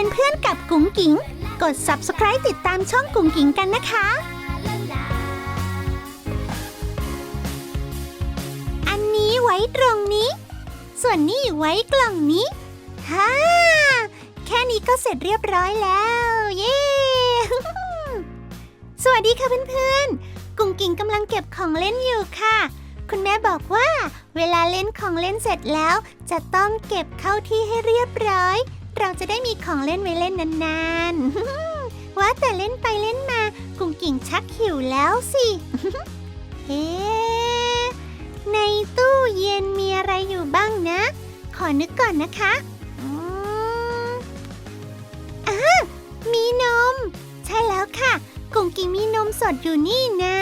เป็นเพื่อนกับกุ๋งกิ๋ง กด subscribe ติดตามช่องกุ๋งกิ๋งกันนะคะ อันนี้ไว้ตรงนี้ ส่วนนี้ไว้กล่องนี้ฮ่าแค่นี้ก็เสร็จเรียบร้อยแล้ว เย้ สวัสดีค่ะเพื่อนๆ กุ๋งกิ่งกำลังเก็บของเล่นอยู่ค่ะ คุณแม่บอกว่า เวลาเล่นของเล่นเสร็จแล้ว จะต้องเก็บเข้าที่ให้เรียบร้อย เราจะได้มีของเล่นไว้เล่นนานๆ ว่าแต่เล่นไปเล่นมา กุ๋งกิ่งชักหิวแล้วสิ เอ๊ในตู้เย็นมีอะไรอยู่บ้างนะ ขอนึกก่อนนะคะอืมอ่ามีนม ใช่แล้วค่ะ กุ๋งกิ่งมีนมสดอยู่นี่นะ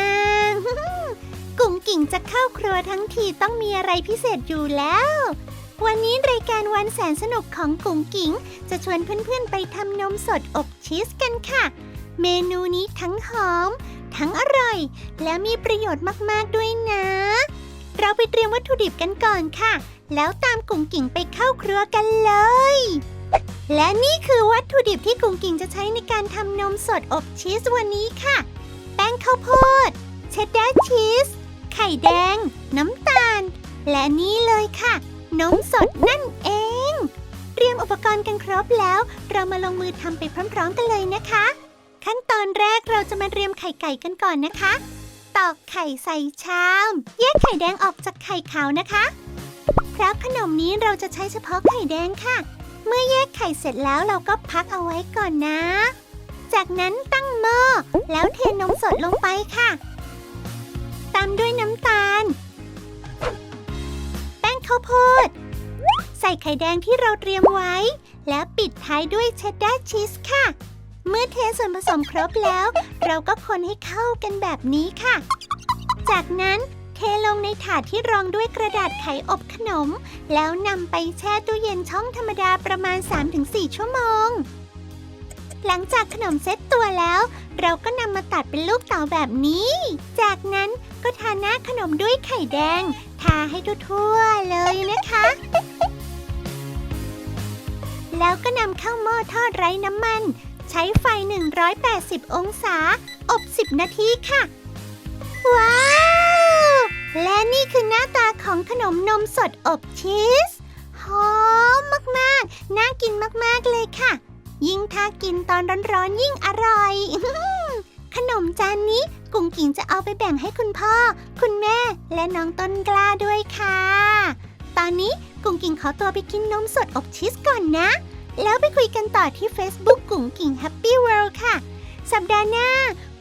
กุ๋งกิ่งจะเข้าครัวทั้งทีต้องมีอะไรพิเศษอยู่แล้ว วันนี้รายการวันแสนสนุกของกุ๋งกิ่งจะชวนเพื่อนๆไปทำนมสดอบชีสกันค่ะ เมนูนี้ทั้งหอม ทั้งอร่อย และมีประโยชน์มากๆด้วยนะ เราไปเตรียมวัตถุดิบกันก่อนค่ะ แล้วตามกุ๋งกิ่งไปเข้าครัวกันเลย และนี่คือวัตถุดิบที่กุ๋งกิ่งจะใช้ในการทำนมสดอบชีสวันนี้ค่ะ แป้งข้าวโพด เชดดาร์ชีส ไข่แดง น้ำตาล และนี่เลยค่ะ นมสดนั่นเอง เตรียมอุปกรณ์กันครบแล้ว เรามาลงมือทำไปพร้อมๆกันเลยนะคะ ขั้นตอนแรกเราจะมาเตรียมไข่ไก่กันก่อนนะคะ ตอกไข่ใส่ชาม แยกไข่แดงออกจากไข่ขาวนะคะ เพราะขนมนี้เราจะใช้เฉพาะไข่แดงค่ะ เมื่อแยกไข่เสร็จแล้วเราก็พักเอาไว้ก่อนนะ จากนั้นตั้งหม้อแล้วเทนมสดลงไปค่ะ ส่ไข่แดงที่เราเตรียมไว้ แล้วปิดท้ายด้วยเชดดาร์ชีสค่ะ เมื่อเทส่วนผสมครบแล้ว เราก็คนให้เข้ากันแบบนี้ค่ะ จากนั้นเทลงในถาดที่รองด้วยกระดาษไขอบขนม แล้วนำไปแช่ตู้เย็นช่องธรรมดาประมาณ 3-4 ชั่วโมง หลังจากขนมเซ็ตตัวแล้ว เราก็นำมาตัดเป็นลูกเต๋าแบบนี้ จากนั้นก็ทาหน้าขนมด้วยไข่แดง ทาให้ทั่วๆเลยนะคะ แล้วก็นำข้าหม้อทอดไร้น้ำมัน ใช้ไฟ 180 องศา อบ 10 นาทีค่ะ ว้าว และนี่คือหน้าตาของขนมนมสดอบชีส หอมมากๆ น่ากินมากๆเลยค่ะ ยิ่งถ้ากินตอนร้อนๆ ยิ่งอร่อย ขนมจานนี้กุ้งกิ่งจะเอาไปแบ่งให้คุณพ่อ คุณแม่ และน้องต้นกล้าด้วยค่ะ ตอนนี้กุ้งกิ่งขอตัวไปกินนมสดอบชีสก่อนนะ แล้วไปคุยกันต่อที่ Facebook กุ้งกิ่ง Happy World ค่ะ สัปดาห์หน้า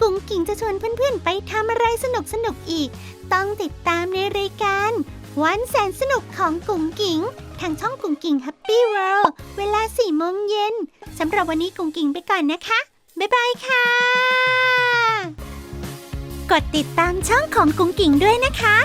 กุ้งกิ่งจะชวนเพื่อนๆ ไปทำอะไรสนุกๆอีก ต้องติดตามในรายการวันแสนสนุกของกุ้งกิ่งทางช่องกุ้งกิ่ง Happy World เวลา4โมงเย็นสำหรับวันนี้กุ้งกิ่งไปก่อนนะคะ บ๊ายบายค่ะ กดติดตามช่องของกุ้งกิ่งด้วยนะคะ